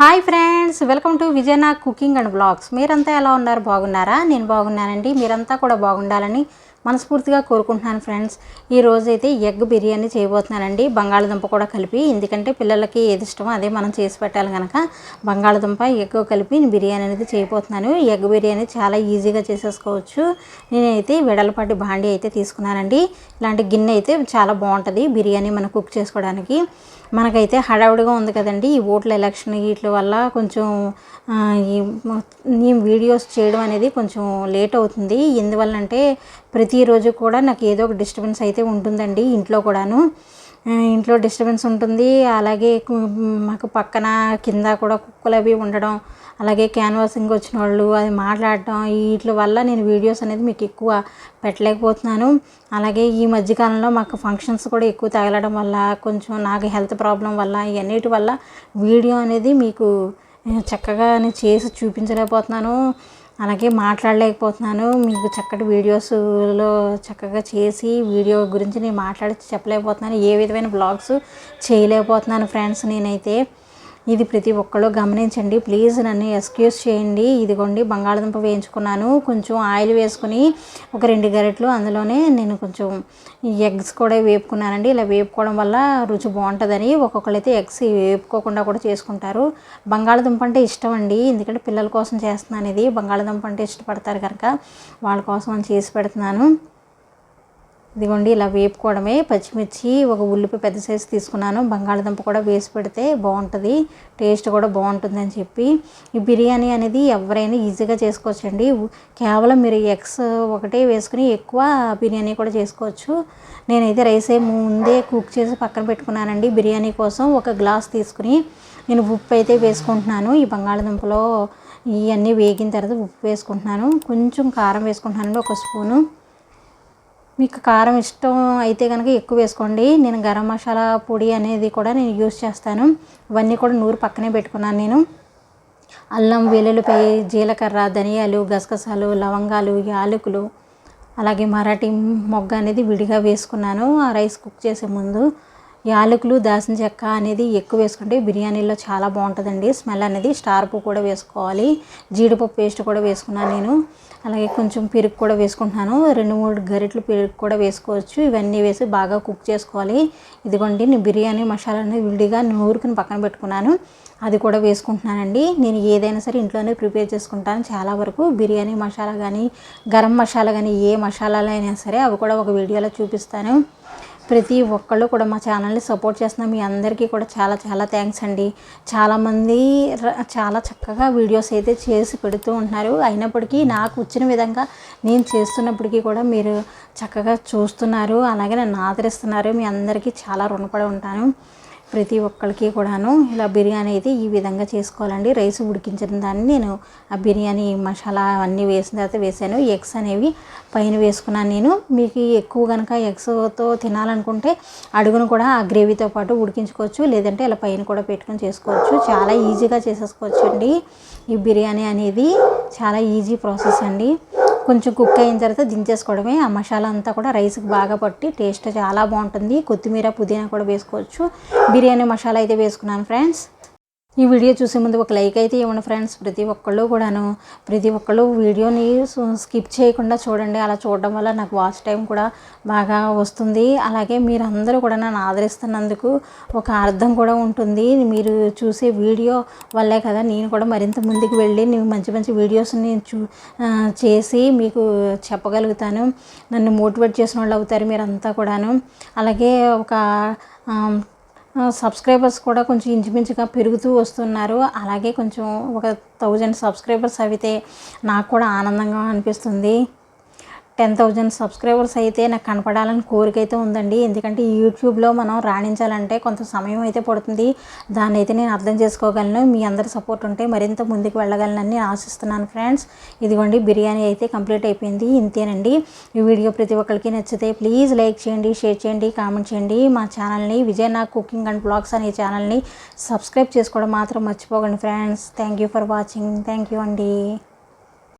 Hi friends welcome to విజయనా cooking and blogs. మీరంతా ఎలా ఉన్నారు? బాగున్నారా? నేను బాగున్నానండి. మీరంతా కూడా బాగుండాలని మనస్ఫూర్తిగా కోరుకుంటున్నాను ఫ్రెండ్స్. ఈ రోజు అయితే ఎగ్ బిర్యానీ చేయబోతున్నానండి. బంగాళదుంప కూడా కలిపి ఎందుకంటే పిల్లలకి ఏది ఇష్టమో అదే మనం చేసి పెట్టాలి కనుక బంగాళదుంప ఎగ్ కలిపి బిర్యానీ అనేది చేయబోతున్నాను. ఎగ్ బిర్యానీ చాలా ఈజీగా చేసేసుకోవచ్చు. నేనైతే వెడలపాటి బాండి అయితే తీసుకున్నానండి. ఇలాంటి గిన్నె అయితే చాలా బాగుంటుంది బిర్యానీ మనం కుక్ చేసుకోవడానికి. మనకైతే హడావుడిగా ఉంది కదండి. ఈ ఓట్ల ఎలక్షన్ వీటి వల్ల కొంచెం ఈ వీడియోస్ చేయడం అనేది కొంచెం లేట్ అవుతుంది. ఎందువల్ల అంటే ప్రతిరోజు కూడా నాకు ఏదో ఒక డిస్టర్బెన్స్ అయితే ఉంటుందండి ఇంట్లో కూడాను. ఇంట్లో డిస్టర్బెన్స్ ఉంటుంది. అలాగే మాకు పక్కన కింద కూడా కుక్కలు అవి ఉండడం అలాగే క్యాన్వాసింగ్ వచ్చిన వాళ్ళు అది మాట్లాడటం వీటి వల్ల నేను వీడియోస్ అనేది మీకు ఎక్కువ పెట్టలేకపోతున్నాను. అలాగే ఈ మధ్యకాలంలో మాకు ఫంక్షన్స్ కూడా ఎక్కువ తగలడం వల్ల కొంచెం నాకు హెల్త్ ప్రాబ్లం వల్ల ఇవన్నిటి వల్ల వీడియో అనేది మీకు చక్కగా నేను చేసి చూపించలేకపోతున్నాను. అలాగే మాట్లాడలేకపోతున్నాను. మీకు చక్కటి వీడియోస్లో చక్కగా చేసి వీడియో గురించి నేను మాట్లాడి చెప్పలేకపోతున్నాను. ఏ విధమైన బ్లాగ్స్ చేయలేకపోతున్నాను ఫ్రెండ్స్ నేనైతే. ఇది ప్రతి ఒక్కళ్ళు గమనించండి. ప్లీజ్ నన్ను ఎక్స్క్యూజ్ చేయండి. ఇదిగోండి బంగాళదుంప వేయించుకున్నాను. కొంచెం ఆయిల్ వేసుకుని ఒక రెండు గరెట్లు అందులోనే నేను కొంచెం ఎగ్స్ కూడా వేపుకున్నానండి. ఇలా వేపుకోవడం వల్ల రుచి బాగుంటుందని ఒక్కొక్కరు అయితే ఎగ్స్ వేపుకోకుండా కూడా చేసుకుంటారు. బంగాళదుంప అంటే ఇష్టం అండి. ఎందుకంటే పిల్లల కోసం చేస్తున్నాను ఇది. బంగాళదుంప అంటే ఇష్టపడతారు కనుక వాళ్ళ కోసం అని చేసి పెడుతున్నాను. ఇదిగోండి ఇలా వేపుకోవడమే. పచ్చిమిర్చి ఒక ఉల్లిపాయ పెద్ద సైజు తీసుకున్నాను. బంగాళదుంప కూడా వేసి పెడితే బాగుంటుంది. టేస్ట్ కూడా బాగుంటుంది అని చెప్పి. ఈ బిర్యానీ అనేది ఎవరైనా ఈజీగా చేసుకోవచ్చండి. కేవలం మీరు ఎగ్స్ ఒకటే వేసుకుని ఎక్కువ బిర్యానీ కూడా చేసుకోవచ్చు. నేనైతే రైస్ ముందే కుక్ చేసి పక్కన పెట్టుకున్నానండి. బిర్యానీ కోసం ఒక గ్లాస్ తీసుకుని నేను ఉప్పు అయితే వేసుకుంటున్నాను. ఈ బంగాళదుంపలో ఇవన్నీ వేగిన తర్వాత ఉప్పు వేసుకుంటున్నాను. కొంచెం కారం వేసుకుంటున్నానండి ఒక స్పూను. మీకు కారం ఇష్టం అయితే కనుక ఎక్కువ వేసుకోండి. నేను గరం మసాలా పొడి అనేది కూడా నేను యూస్ చేస్తాను. ఇవన్నీ కూడా నూరు పక్కనే పెట్టుకున్నాను నేను. అల్లం వెల్లుల్లిపై జీలకర్ర ధనియాలు గసగసాలు లవంగాలు యాలకులు అలాగే మరాఠీ మొగ్గ అనేది విడిగా వేసుకున్నాను. ఆ రైస్ కుక్ చేసే ముందు యాలకులు దాసిన చెక్క అనేది ఎక్కువ వేసుకుంటే బిర్యానీలో చాలా బాగుంటుందండి. స్మెల్ అనేది స్టార్ పువ్వు కూడా వేసుకోవాలి. జీడిపప్పు పేస్ట్ కూడా వేసుకున్నాను నేను. అలాగే కొంచెం పెరుగు కూడా వేసుకుంటున్నాను. రెండు మూడు గరిటలు పెరుగు కూడా వేసుకోవచ్చు. ఇవన్నీ వేసి బాగా కుక్ చేసుకోవాలి. ఇదిగోండి నేను బిర్యానీ మసాలా అనేది విడిగా నూరుకుని పక్కన పెట్టుకున్నాను. అది కూడా వేసుకుంటున్నానండి. నేను ఏదైనా సరే ఇంట్లోనే ప్రిపేర్ చేసుకుంటాను. చాలా వరకు బిర్యానీ మసాలా కానీ గరం మసాలా కానీ ఏ మసాలాలు అయినా సరే అవి కూడా ఒక వీడియోలో చూపిస్తాను. ప్రతి ఒక్కళ్ళు కూడా మా ఛానల్ని సపోర్ట్ చేస్తున్న మీ అందరికీ కూడా చాలా చాలా థ్యాంక్స్ అండి. చాలామంది చాలా చక్కగా వీడియోస్ అయితే చేసి పెడుతూ ఉంటున్నారు. అయినప్పటికీ నాకు వచ్చిన విధంగా నేను చేస్తున్నప్పటికీ కూడా మీరు చక్కగా చూస్తున్నారు. అలాగే నన్ను ఆదరిస్తున్నారు. మీ అందరికీ చాలా రుణపడి ఉంటాను. ప్రతి ఒక్కరికి కూడాను ఇలా బిర్యానీ అయితే ఈ విధంగా చేసుకోవాలండి. రైస్ ఉడికించిన దాన్ని నేను ఆ బిర్యానీ మసాలా అన్నీ వేసిన తర్వాత వేసాను. ఎగ్స్ అనేవి పైన వేసుకున్నాను నేను. మీకు ఎక్కువ కనుక ఎగ్స్తో తినాలనుకుంటే అడుగును కూడా ఆ గ్రేవీతో పాటు ఉడికించుకోవచ్చు. లేదంటే ఇలా పైన కూడా పెట్టుకొని చేసుకోవచ్చు. చాలా ఈజీగా చేసేసుకోవచ్చు అండి ఈ బిర్యానీ అనేది చాలా ఈజీ ప్రాసెస్ అండి. కొంచెం కుక్ అయిన తర్వాత దించేసుకోవడమే. ఆ మసాలా అంతా కూడా రైస్కి బాగా పట్టి టేస్ట్ చాలా బాగుంటుంది. కొత్తిమీర పుదీనా కూడా వేసుకోవచ్చు. బిర్యానీ మసాలా అయితే వేసుకున్నాను ఫ్రెండ్స్ ఈ వీడియో చూసే ముందు ఒక లైక్ అయితే ఇవ్వండి ఫ్రెండ్స్. ప్రతి ఒక్కళ్ళు కూడాను ప్రతి ఒక్కళ్ళు వీడియోని స్కిప్ చేయకుండా చూడండి. అలా చూడడం వల్ల నాకు వాచ్ టైం కూడా బాగా వస్తుంది. అలాగే మీరందరూ కూడా నన్ను ఆదరిస్తున్నందుకు ఒక అర్థం కూడా ఉంటుంది. మీరు చూసే వీడియో వల్లే కదా నేను కూడా మరింత ముందుకు వెళ్ళి నేను మంచి మంచి వీడియోస్ని చూ చేసి మీకు చెప్పగలుగుతాను. నన్ను మోటివేట్ చేసిన వాళ్ళు అవుతారు మీరంతా కూడాను. అలాగే ఒక సబ్స్క్రైబర్స్ కూడా కొంచెం ఇంచుమించుగా పెరుగుతూ వస్తున్నారు. అలాగే కొంచెం ఒక థౌజండ్ సబ్స్క్రైబర్స్ అయితే నాకు కూడా ఆనందంగా అనిపిస్తుంది. టెన్ థౌజండ్ సబ్స్క్రైబర్స్ అయితే నాకు కనపడాలని కోరిక అయితే ఉందండి. ఎందుకంటే యూట్యూబ్లో మనం రాణించాలంటే కొంత సమయం అయితే పడుతుంది. దాన్ని అయితే నేను అర్థం చేసుకోగలను. మీ అందరి సపోర్ట్ ఉంటే మరింత ముందుకు వెళ్ళగలనని ఆశిస్తున్నాను ఫ్రెండ్స్. ఇదిగోండి బిర్యానీ అయితే కంప్లీట్ అయిపోయింది. ఇంతేనండి. ఈ వీడియో ప్రతి ఒక్కరికి నచ్చితే ప్లీజ్ లైక్ చేయండి షేర్ చేయండి కామెంట్ చేయండి. మా ఛానల్ని విజయ్ నా కుకింగ్ అండ్ బ్లాగ్స్ అనే ఛానల్ని సబ్స్క్రైబ్ చేసుకోవడం మాత్రం మర్చిపోకండి friends. Thank you for watching. Thank you అండి.